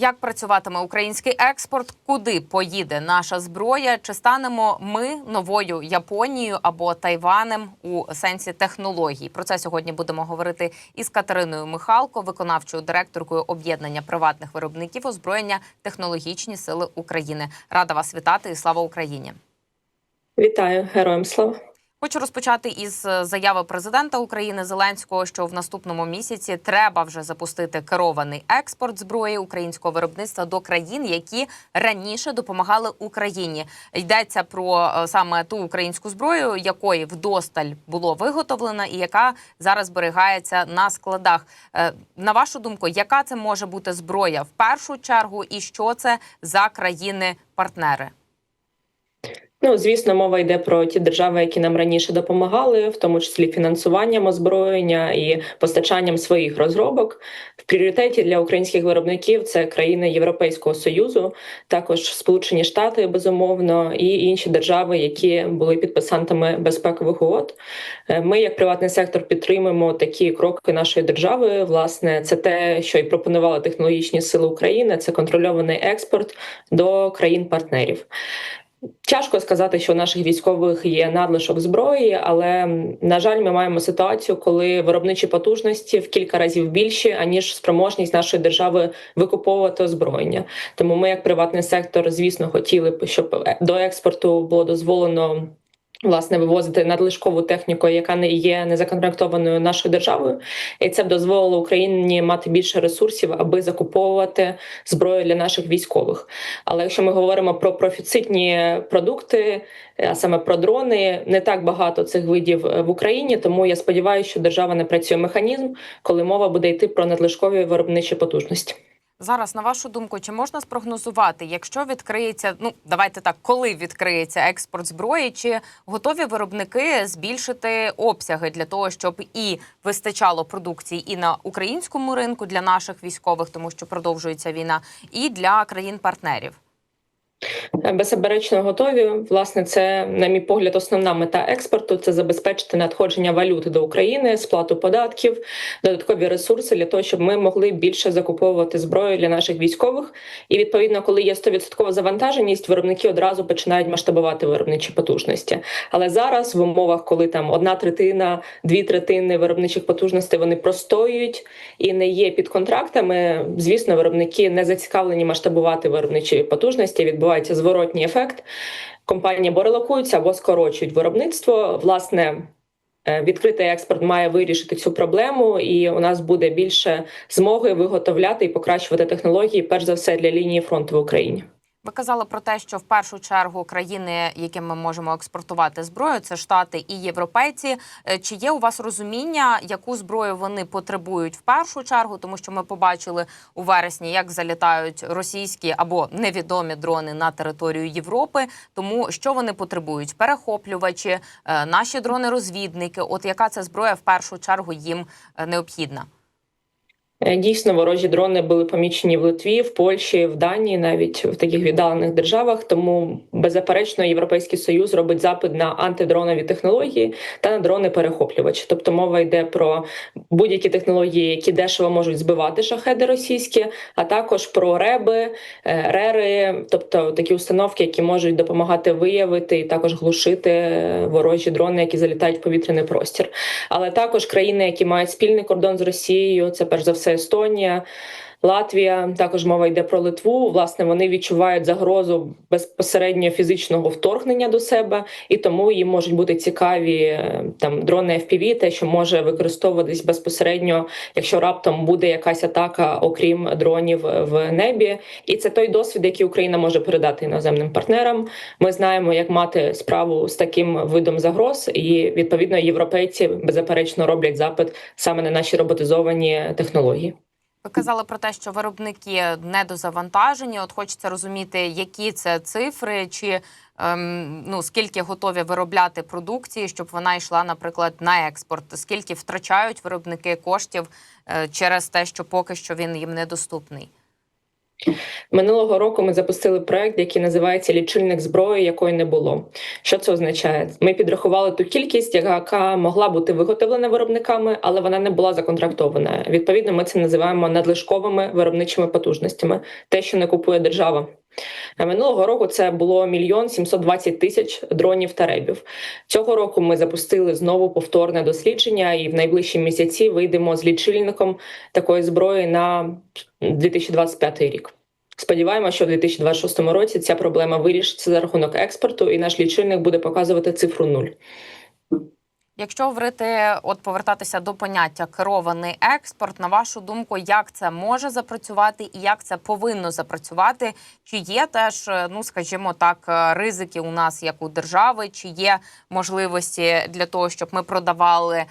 Як працюватиме український експорт? Куди поїде наша зброя? Чи станемо ми новою Японією або Тайванем у сенсі технологій? Про це сьогодні будемо говорити із Катериною Михалко, виконавчою директоркою об'єднання приватних виробників озброєння Технологічні сили України. Рада вас вітати і слава Україні! Вітаю героям слава. Хочу розпочати із е, заяви президента України Зеленського, що в наступному місяці треба вже запустити керований експорт зброї українського виробництва до країн, які раніше допомагали Україні. Йдеться про е, саме ту українську зброю, якої вдосталь було виготовлено, і яка зараз зберігається на складах. Е, На вашу думку, яка це може бути зброя в першу чергу, і що це за країни-партнери? Ну, звісно, мова йде про ті держави, які нам раніше допомагали, в тому числі фінансуванням озброєння і постачанням своїх розробок. В пріоритеті для українських виробників це країни Європейського союзу, також Сполучені Штати, безумовно, і інші держави, які були підписантами безпекових угод. Е, Ми, як приватний сектор, підтримуємо такі кроки нашої держави. Власне, це те, що і пропонували технологічні сили України. Це контрольований експорт до країн-партнерів. Тяжко сказати, що у наших військових є надлишок зброї, але на жаль, ми маємо ситуацію, коли виробничі потужності в кілька разів більші аніж спроможність нашої держави викуповувати озброєння. Тому ми, як приватний сектор, звісно, хотіли б, щоб до експорту було дозволено. Власне, вивозити надлишкову техніку, яка не є незаконтрактованою нашою державою, і це б дозволило Україні мати більше ресурсів, аби закуповувати зброю для наших військових. Але якщо ми говоримо про профіцитні продукти, а саме про дрони, не так багато цих видів в Україні. Тому я сподіваюся, що держава не працює механізм, коли мова буде йти про надлишкові виробничі потужності. Зараз, на вашу думку, чи можна спрогнозувати, якщо відкриється, ну давайте так, коли відкриється експорт зброї, чи готові виробники збільшити обсяги для того, щоб і вистачало продукції і на українському ринку для наших військових, тому що продовжується війна, і для країн-партнерів? Беззаперечно готові. Власне, це, на мій погляд, основна мета експорту це забезпечити надходження валюти до України, сплату податків, додаткові ресурси для того, щоб ми могли більше закуповувати зброю для наших військових. І відповідно, коли є 100% завантаженість, виробники одразу починають масштабувати виробничі потужності. Але зараз, в умовах, коли там одна третина, дві третини виробничих потужностей вони простоюють і не є під контрактами, звісно, виробники не зацікавлені масштабувати виробничі потужності. Відбувається зворотній ефект. Компанії або релокуються або скорочують виробництво. Власне, е, відкритий експорт має вирішити цю проблему, і у нас буде більше змоги виготовляти і покращувати технології, перш за все для лінії фронту в Україні. Ви казали про те, що в першу чергу країни, яким ми можемо експортувати зброю, це штати і європейці. Е, Чи є у вас розуміння, яку зброю вони потребують в першу чергу? Тому що ми побачили у вересні, як залітають російські або невідомі дрони на територію Європи. Тому що вони потребують? Перехоплювачі, е, наші дрони-розвідники. От яка ця зброя в першу чергу їм е, необхідна? Е, Дійсно, ворожі дрони були помічені в Литві, в Польщі, в Данії, навіть в таких віддалених державах. Тому беззаперечно європейський союз робить запит на антидронові технології та на дрони перехоплювачі. Тобто мова йде про будь-які технології, які дешево можуть збивати шахеди російські, а також про реби, е, рери, тобто такі установки, які можуть допомагати виявити і також глушити е, ворожі дрони, які залітають в повітряний простір. Але також країни, які мають спільний кордон з Росією, це перш за все Естонія. Латвія також мова йде про Литву. Власне, вони відчувають загрозу безпосередньо фізичного вторгнення до себе, і тому їм можуть бути цікаві е, там дрони FPV, те, що може використовуватись безпосередньо, якщо раптом буде якась атака, окрім дронів в небі. І це той досвід, який Україна може передати іноземним партнерам. Ми знаємо, як мати справу з таким видом загроз, і відповідно європейці беззаперечно роблять запит саме на наші роботизовані технології. Ви казали про те, що виробники недозавантажені. От хочеться розуміти, які це цифри, чи ем, ну скільки готові виробляти продукції, щоб вона йшла, наприклад, на експорт. Скільки втрачають виробники коштів е, через те, що поки що він їм недоступний. Минулого року ми запустили проект, який називається Лічильник зброї, якої не було. Що це означає? Ми підрахували ту кількість, яка могла бути виготовлена виробниками, але вона не була законтрактована. Відповідно, ми це називаємо надлишковими виробничими потужностями, те, що не купує держава. А Минулого року це було мільйон 720 тисяч дронів та ребів. Цього року ми запустили знову повторне дослідження, і в найближчі місяці вийдемо з лічильником такої зброї на 2025 рік. Сподіваємося, що в 2026 році ця проблема вирішиться за рахунок експорту, і наш лічильник буде показувати цифру нуль. Якщо говорити, от повертатися до поняття керований експорт, на вашу думку, як це може запрацювати і як це повинно запрацювати? Чи є теж, е, ну скажімо так, е, ризики у нас як у держави, чи є можливості для того, щоб ми продавали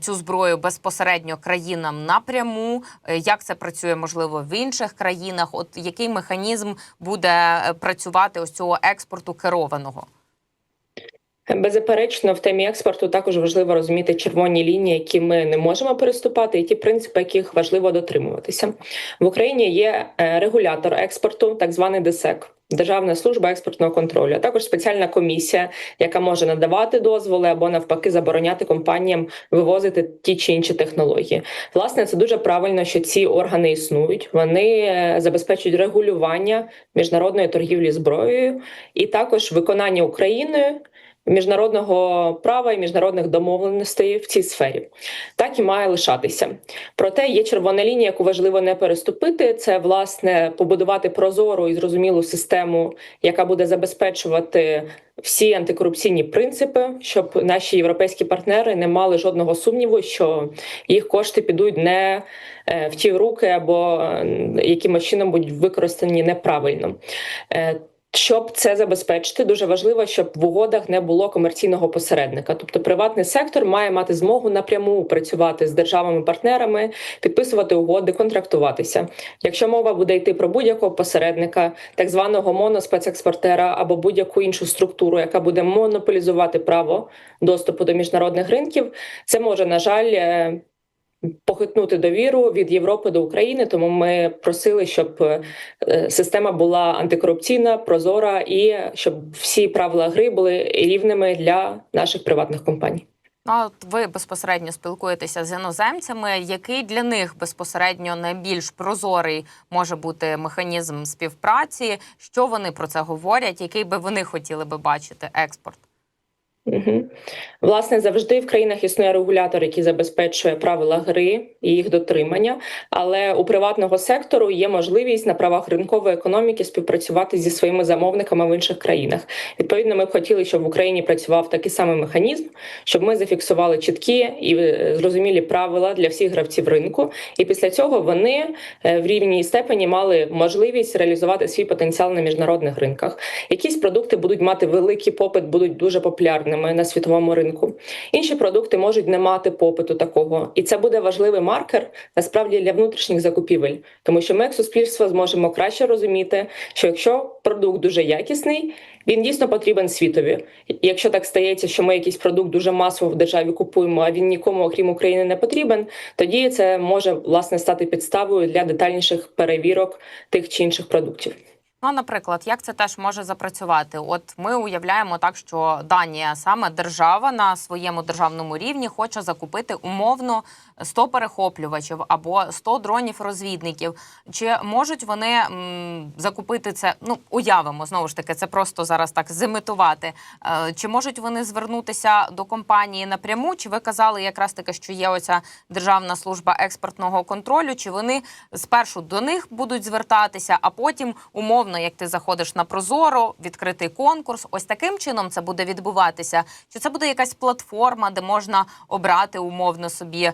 цю зброю безпосередньо країнам напряму? Е, Як це працює можливо в інших країнах? От який механізм буде працювати ось цього експорту керованого? Беззаперечно, в темі експорту також важливо розуміти червоні лінії, які ми не можемо переступати, і ті принципи, яких важливо дотримуватися. В Україні є е, регулятор експорту, так званий ДСЕК. Державна служба експортного контролю, а також спеціальна комісія, яка може надавати дозволи або навпаки забороняти компаніям вивозити ті чи інші технології. Власне, це дуже правильно, що ці органи існують. Вони е, забезпечують регулювання міжнародної торгівлі зброєю і також виконання Україною міжнародного права і міжнародних домовленостей в цій сфері. Так і має лишатися. Проте є червона лінія, яку важливо не переступити. Це власне побудувати прозору і зрозумілу систему, яка буде забезпечувати всі антикорупційні принципи, щоб наші європейські партнери не мали жодного сумніву, що їх кошти підуть не е, в ті руки або е, якимось чином будуть використані неправильно. Е, щоб це забезпечити, дуже важливо, щоб в угодах не було комерційного посередника. Тобто, приватний сектор має мати змогу напряму працювати з державами-партнерами, підписувати угоди, контрактуватися. Якщо мова буде йти про будь-якого посередника, так званого моноспецекспортера або будь-яку іншу структуру, яка буде монополізувати право доступу до міжнародних ринків, це може на жаль. Похитнути довіру від Європи до України, тому ми просили, щоб е, система була антикорупційна, прозора і щоб всі правила гри були рівними для наших приватних компаній. Ну, от ви безпосередньо спілкуєтеся з іноземцями. Який для них безпосередньо найбільш прозорий може бути механізм співпраці? Що вони про це говорять? Який би вони хотіли би бачити експорт? Угу. Власне, завжди в країнах існує регулятор, який забезпечує правила гри і їх дотримання. Але у приватного сектору є можливість на правах ринкової економіки співпрацювати зі своїми замовниками в інших країнах. Відповідно, ми б хотіли, щоб в Україні працював такий самий механізм, щоб ми зафіксували чіткі і е, зрозумілі правила для всіх гравців ринку. І після цього вони е, в рівній степені мали можливість реалізувати свій потенціал на міжнародних ринках. Якісь продукти будуть мати великий попит, будуть дуже популярними на світовому ринку. Інші продукти можуть не мати попиту такого, і це буде важливий маркер насправді для внутрішніх закупівель, тому що ми, як суспільство, зможемо краще розуміти, що якщо продукт дуже якісний, він дійсно потрібен світові. Якщо так стається, що ми якийсь продукт дуже масово в державі купуємо, а він нікому, окрім України, не потрібен, тоді це може власне стати підставою для детальніших перевірок тих чи інших продуктів. Ну, наприклад, як це теж може запрацювати? От ми уявляємо так, що Данія саме держава на своєму державному рівні хоче закупити умовно 100 перехоплювачів або 100 дронів-розвідників. Чи можуть вони м, закупити це? Ну уявимо знову ж таки, це просто зараз так зимитувати. Е, Чи можуть вони звернутися до компанії напряму? Чи ви казали якраз таки, що є оця державна служба експортного контролю? Чи вони спершу до них будуть звертатися, а потім умовно, як ти заходиш на Прозоро, відкритий конкурс? Ось таким чином це буде відбуватися? Чи це буде якась платформа, де можна обрати умовно собі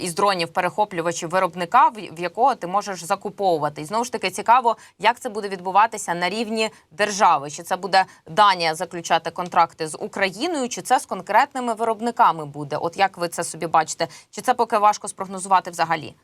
із дронів перехоплювачів виробника, в в якого ти можеш закуповувати? І знову ж таки цікаво, як це буде відбуватися на рівні держави? Чи це буде Данія заключати контракти з Україною, чи це з конкретними виробниками буде? От як ви це собі бачите? Чи це поки важко спрогнозувати взагалі?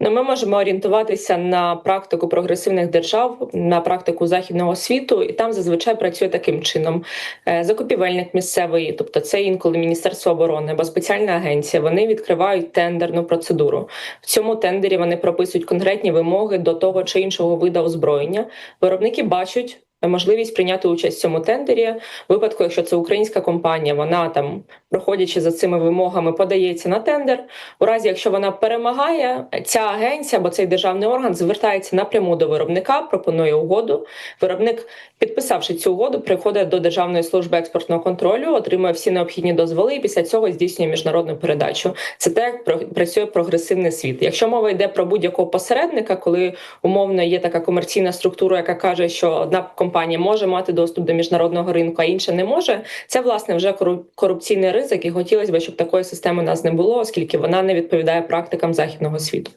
Ну, ми можемо орієнтуватися на практику прогресивних держав, на практику західного світу, і там зазвичай працює таким чином: Е, закупівельник місцевий, тобто це інколи Міністерство оборони або спеціальна агенція. Вони відкривають тендерну процедуру. В цьому тендері вони прописують конкретні вимоги до того чи іншого виду озброєння. Виробники бачать. Можливість прийняти участь в цьому тендері в випадку, якщо це українська компанія, вона там, проходячи за цими вимогами, подається на тендер. У разі, якщо вона перемагає, ця агенція або цей державний орган звертається напряму до виробника, пропонує угоду. Виробник, підписавши цю угоду, приходить до Державної служби експортного контролю, отримує всі необхідні дозволи, і після цього здійснює міжнародну передачу. Це те, як працює прогресивний світ. Якщо мова йде про будь-якого посередника, коли умовно є така комерційна структура, яка каже, що одна компанія може мати доступ до міжнародного ринку, а інша не може. Це власне вже кору- корупційний ризик, і хотілося б, щоб такої системи у нас не було, оскільки вона не відповідає практикам західного світу.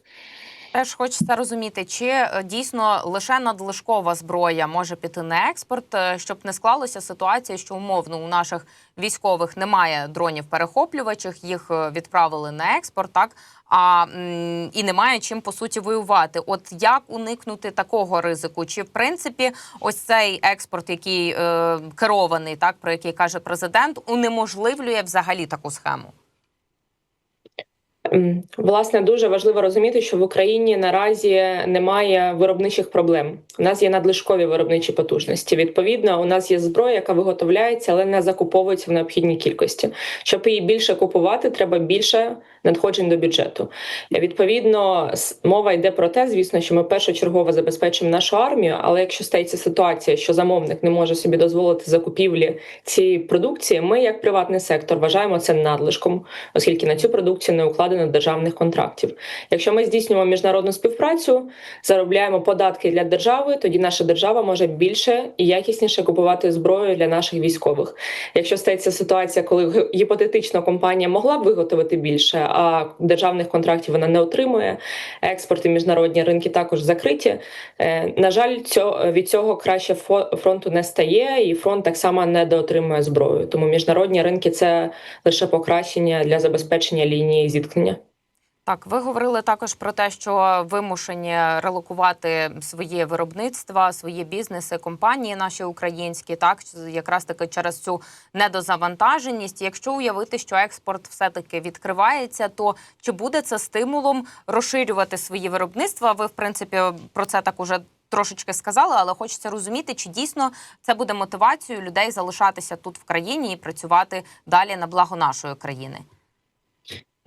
Теж хочеться розуміти, чи е, дійсно лише надлишкова зброя може піти на експорт, е, щоб не склалося ситуація, що умовно у наших військових немає дронів перехоплювачих, їх е, відправили на експорт, так а і немає чим по суті воювати. От як уникнути такого ризику? Чи в принципі ось цей експорт, який е, керований, так про який каже президент, унеможливлює взагалі таку схему? Власне, дуже важливо розуміти, що в Україні наразі немає виробничих проблем. У нас є надлишкові виробничі потужності. Відповідно, у нас є зброя, яка виготовляється, але не закуповується в необхідній кількості. Щоб її більше купувати, треба більше надходжень до бюджету. Відповідно, мова йде про те, звісно, що ми першочергово забезпечимо нашу армію. Але якщо стається ситуація, що замовник не може собі дозволити закупівлі цієї продукції, ми, як приватний сектор, вважаємо це надлишком, оскільки на цю продукцію не укладено державних контрактів. Якщо ми здійснюємо міжнародну співпрацю, заробляємо податки для держави, тоді наша держава може більше і якісніше купувати зброю для наших військових. Якщо стається ситуація, коли гіпотетично компанія могла б виготовити більше, а державних контрактів вона не отримує, експорт і міжнародні ринки також закриті. Е, На жаль, від цього краще фронту не стає, і фронт так само не доотримує зброю. Тому міжнародні ринки це лише покращення для забезпечення лінії зіткнення. Так, ви говорили також про те, що вимушені релокувати свої виробництва, свої бізнеси, компанії наші українські, так якраз таки через цю недозавантаженість. Якщо уявити, що експорт все таки відкривається, то чи буде це стимулом розширювати свої виробництва? Ви в принципі про це так уже трошечки сказали, але хочеться розуміти, чи дійсно це буде мотивацією людей залишатися тут в країні і працювати далі на благо нашої країни.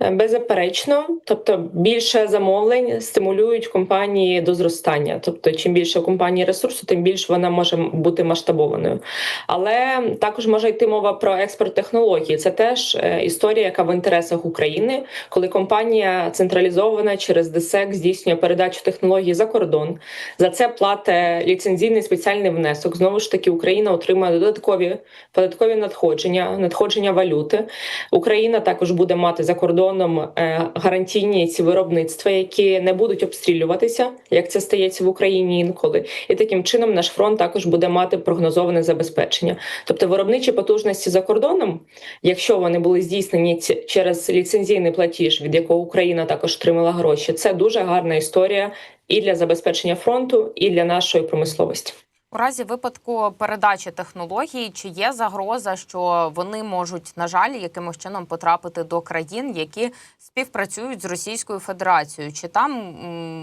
Е, Беззаперечно, тобто більше замовлень стимулюють компанії до зростання. Тобто, чим більше у компанії ресурсу, тим більше вона може бути масштабованою. Але також може йти мова про експорт технологій. Це теж е, історія, яка в інтересах України, коли компанія централізована через ДСЕК здійснює передачу технологій за кордон. За це платить ліцензійний спеціальний внесок. Знову ж таки, Україна отримує додаткові податкові надходження, надходження валюти. Україна також буде мати за кордоном е, гарантійні ці виробництва, які не будуть обстрілюватися, як це стається в Україні інколи. І таким чином наш фронт також буде мати прогнозоване забезпечення. Тобто виробничі потужності за кордоном, якщо вони були здійснені через ліцензійний платіж, від якого Україна також отримала гроші, це дуже гарна історія і для забезпечення фронту, і для нашої промисловості. У разі випадку передачі технологій, чи є загроза, що вони можуть, на жаль, якимось чином потрапити до країн, які співпрацюють з Російською Федерацією? Чи там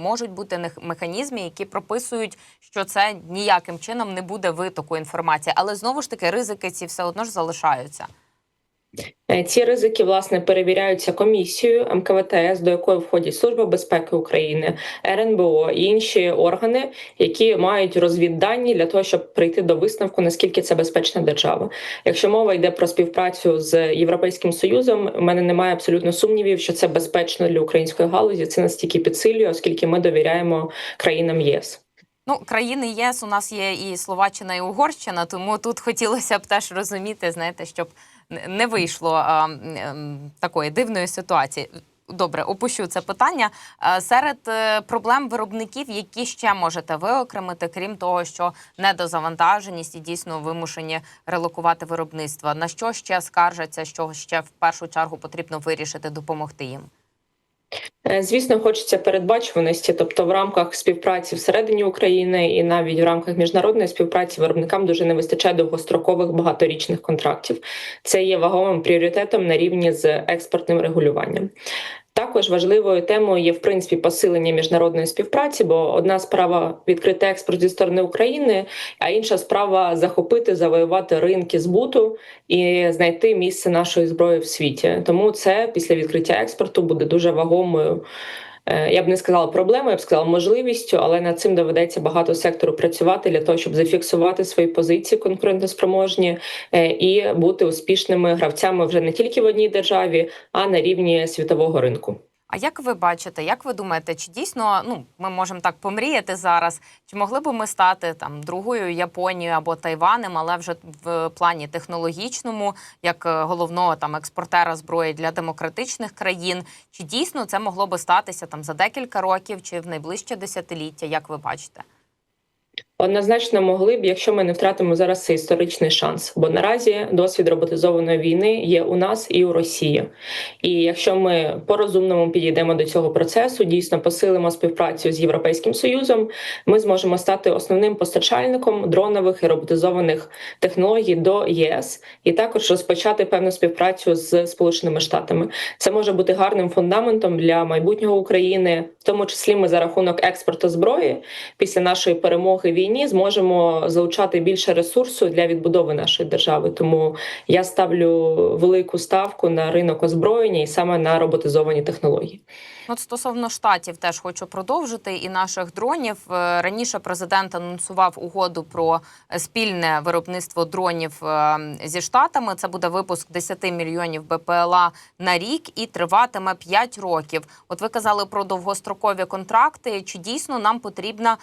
можуть бути механізми, які прописують, що це ніяким чином не буде витоку інформації, але знову ж таки ризики ці все одно ж залишаються. Е, Ці ризики власне перевіряються комісією МКВТС, до якої входять Служба безпеки України, РНБО і інші органи, які мають розвіддані для того, щоб прийти до висновку, наскільки це безпечна держава. Якщо мова йде про співпрацю з Європейським Союзом, у мене немає абсолютно сумнівів, що це безпечно для української галузі. Це настільки підсилює, оскільки ми довіряємо країнам ЄС. Ну, країни ЄС у нас є і Словаччина, і Угорщина, тому тут хотілося б теж розуміти, знаєте, щоб не- вийшло ем, такої дивної ситуації. Добре, опущу це питання. Е, Серед е, проблем виробників, які ще можете виокремити, крім того, що недозавантаженість і дійсно вимушені релокувати виробництво. На що ще скаржаться, що ще в першу чергу потрібно вирішити, допомогти їм? Е, Звісно, хочеться передбачуваності, тобто в рамках співпраці всередині України і навіть в рамках міжнародної співпраці виробникам дуже не вистачає довгострокових багаторічних контрактів. Це є вагомим пріоритетом на рівні з експортним регулюванням. Також важливою темою є в принципі посилення міжнародної співпраці, бо одна справа відкрити експорт зі сторони України, а інша справа захопити, завоювати ринки збуту і знайти місце нашої зброї в світі. Тому це після відкриття експорту буде дуже вагомою. Е, Я б не сказала проблемою, я б сказала можливістю, але над цим доведеться багато сектору працювати для того, щоб зафіксувати свої позиції конкурентоспроможні е, і бути успішними гравцями вже не тільки в одній державі, а на рівні світового ринку. А як ви бачите, як ви думаєте, чи дійсно ну ми можемо так помріяти зараз? Чи могли б ми стати там другою Японією або Тайванем, але вже в плані технологічному, як е, головного там експортера зброї для демократичних країн? Чи дійсно це могло би статися там за декілька років чи в найближче десятиліття? Як ви бачите? Однозначно могли б, якщо ми не втратимо зараз цей історичний шанс. Бо наразі досвід роботизованої війни є у нас і у Росії. І якщо ми по-розумному підійдемо до цього процесу, дійсно посилимо співпрацю з Європейським Союзом, ми зможемо стати основним постачальником дронових і роботизованих технологій до ЄС, і також розпочати певну співпрацю з Сполученими Штатами. Це може бути гарним фундаментом для майбутнього України, в тому числі ми за рахунок експорту зброї після нашої перемоги в війні зможемо залучати більше ресурсу для відбудови нашої держави. Тому я ставлю велику ставку на ринок озброєння і саме на роботизовані технології. От стосовно штатів, теж хочу продовжити і наших дронів. Е, Раніше президент анонсував угоду про е, спільне виробництво дронів е, зі штатами. Це буде випуск 10 мільйонів БПЛА на рік і триватиме 5 років. От ви казали про довгострокові контракти. Чи дійсно нам потрібна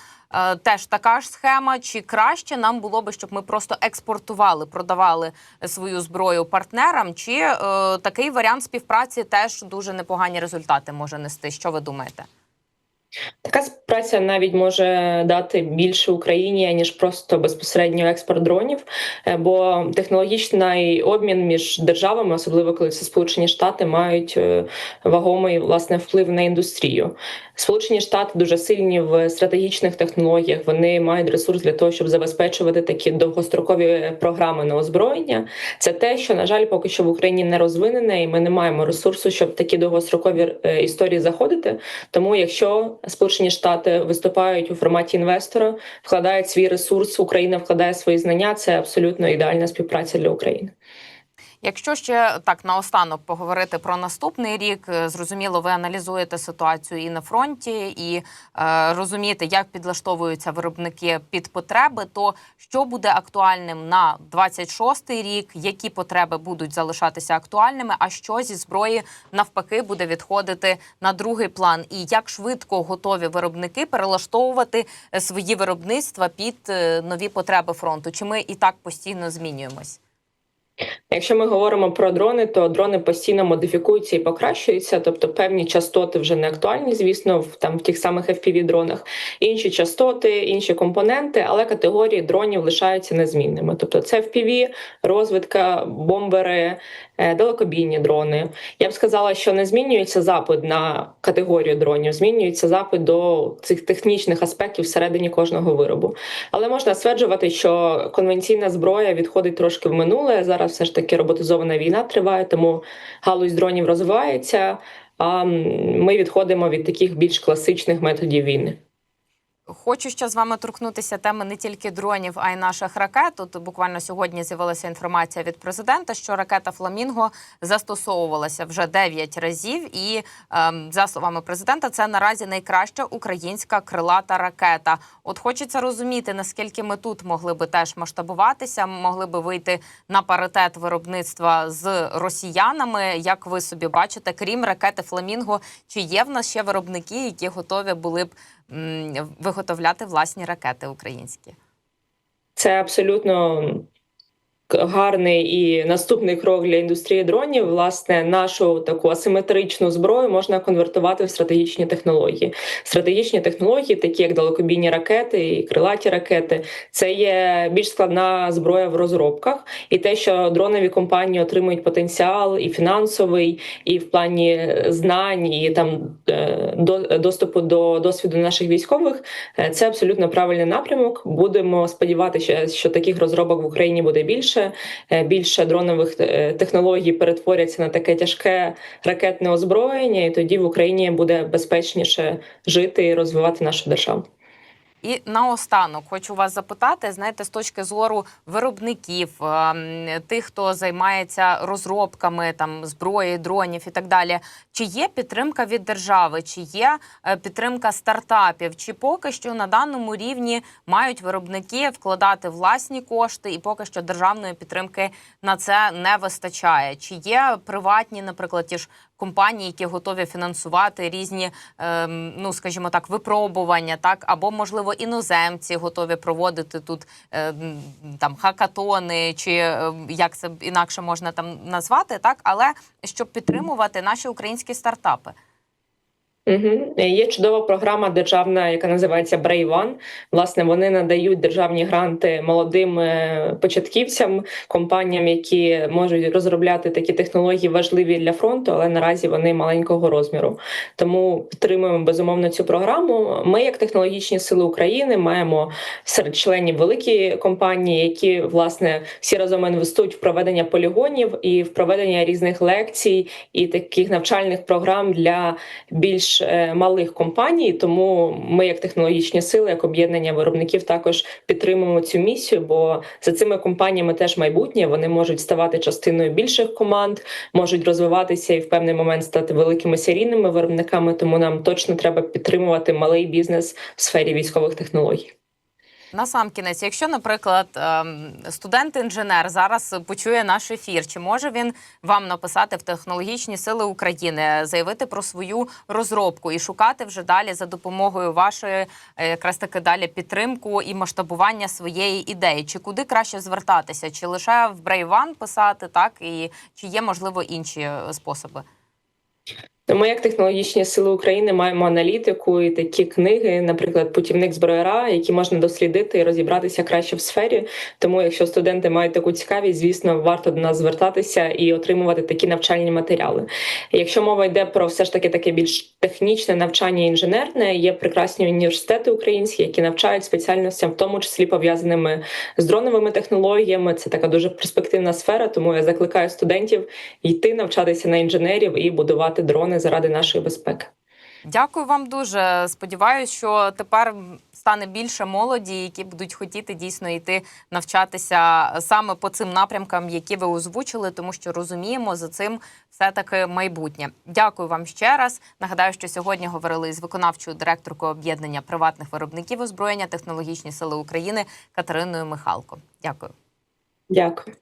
теж така ж схема? Чи краще нам було би, щоб ми просто експортували, продавали свою зброю партнерам? Чи е, такий варіант співпраці теж дуже непогані результати може нести? Що ви думаєте? Така співпраця навіть може дати більше Україні ніж просто безпосередньо експорт дронів, Е, бо технологічний обмін між державами, особливо коли це Сполучені Штати, мають е, вагомий власне вплив на індустрію. Сполучені Штати дуже сильні в стратегічних технологіях. Вони мають ресурс для того, щоб забезпечувати такі довгострокові програми на озброєння. Це те, що на жаль, поки що в Україні не розвинене, і ми не маємо ресурсу, щоб такі довгострокові е, історії заходити. Тому, якщо Сполучені Штати виступають у форматі інвестора, вкладають свій ресурс, Україна вкладає свої знання. Це абсолютно ідеальна співпраця для України. Якщо ще так наостанок поговорити про наступний рік, е, зрозуміло, ви аналізуєте ситуацію і на фронті, і е, розумієте, як підлаштовуються виробники під потреби. То що буде актуальним на 26-й рік, які потреби будуть залишатися актуальними, а що зі зброї навпаки буде відходити на другий план? І як швидко готові виробники перелаштовувати е, свої виробництва під е, нові потреби фронту? Чи ми і так постійно змінюємось? Якщо ми говоримо про дрони, то дрони постійно модифікуються і покращуються, тобто певні частоти вже не актуальні, звісно, в там в тих самих fpv дронах інші частоти, інші компоненти, але категорії дронів лишаються незмінними. Тобто, це FPV, розвідка, бомбери, далекобійні дрони. Я б сказала, що не змінюється запит на категорію дронів, змінюється запит до цих технічних аспектів всередині кожного виробу. Але можна стверджувати, що конвенційна зброя відходить трошки в минуле. Зараз все ж таки роботизована війна триває, тому галузь дронів розвивається. А ми відходимо від таких більш класичних методів війни. Хочу ще з вами торкнутися теми не тільки дронів, а й наших ракет. Тут буквально сьогодні з'явилася інформація від президента, що ракета Фламінго застосовувалася вже 9 разів. І ем, за словами президента, це наразі найкраща українська крилата ракета. От хочеться розуміти, наскільки ми тут могли би теж масштабуватися, могли би вийти на паритет виробництва з росіянами. Як ви собі бачите, крім ракети Фламінго, чи є в нас ще виробники, які готові були б виготовляти власні ракети українські? Це абсолютно гарний і наступний крок для індустрії дронів. Власне, нашу таку асиметричну зброю можна конвертувати в стратегічні технології. Стратегічні технології, такі як далекобійні ракети і крилаті ракети, це є більш складна зброя в розробках, і те, що дронові компанії отримують потенціал і фінансовий, і в плані знань, і там е, до- доступу до досвіду наших військових, е, це абсолютно правильний напрямок. Будемо сподіватися, що таких розробок в Україні буде більше. Е, Більше дронових е, технологій перетворяться на таке тяжке ракетне озброєння, і тоді в Україні буде безпечніше жити і розвивати нашу державу. І наостанок хочу вас запитати: знаєте, з точки зору виробників, ем, тих, хто займається розробками там зброї, дронів і так далі. Чи є підтримка від держави, чи є е, підтримка стартапів, чи поки що на даному рівні мають виробники вкладати власні кошти, і поки що державної підтримки на це не вистачає? Чи є приватні, наприклад, ті ж компанії, які готові фінансувати різні, ем, ну скажімо так, випробування, так або можливо іноземці готові проводити тут е, там хакатони, чи е, як це інакше можна там назвати, так, але щоб підтримувати наші українські стартапи. Угу. Є чудова програма державна, яка називається Brave One. Власне, вони надають державні гранти молодим е, початківцям, компаніям, які можуть розробляти такі технології важливі для фронту, але наразі вони маленького розміру. Тому підтримуємо безумовно цю програму. Ми, як технологічні сили України, маємо серед членів великі компанії, які власне всі разом інвестують в проведення полігонів і в проведення різних лекцій і таких навчальних програм для більш е, малих компаній. Тому ми, як технологічні сили, як об'єднання виробників, також підтримуємо цю місію. Бо за цими компаніями теж майбутнє вони можуть ставати частиною більших команд, можуть розвиватися і в певний момент стати великими серійними виробниками. Тому нам точно треба підтримувати малий бізнес в сфері військових технологій. На сам кінець, якщо, наприклад, ем, студент-інженер зараз почує наш ефір, чи може він вам написати в технологічні сили України, заявити про свою розробку і шукати вже далі за допомогою вашої е, якраз таки далі підтримку і масштабування своєї ідеї? Чи куди краще звертатися? Чи лише в Брейван писати, так і чи є можливо інші е, способи? Ми, як технологічні сили України, маємо аналітику і такі книги, наприклад, путівник зброяра, які можна дослідити і розібратися краще в сфері. Тому, якщо студенти мають таку цікавість, звісно, варто до нас звертатися і отримувати такі навчальні матеріали. Якщо мова йде про все ж таки таке більш технічне навчання інженерне, є прекрасні університети українські, які навчають спеціальностям, в тому числі пов'язаними з дроновими технологіями. Це така дуже перспективна сфера. Тому я закликаю студентів йти навчатися на інженерів і будувати дрони заради нашої безпеки. Дякую вам дуже. Сподіваюсь, що тепер стане більше молоді, які будуть хотіти дійсно йти навчатися саме по цим напрямкам, які ви озвучили, тому що розуміємо за цим все таки майбутнє. Дякую вам ще раз. Нагадаю, що сьогодні говорили з виконавчою директоркою об'єднання приватних виробників озброєння технологічні сили України Катериною Михалко. Дякую. Дякую.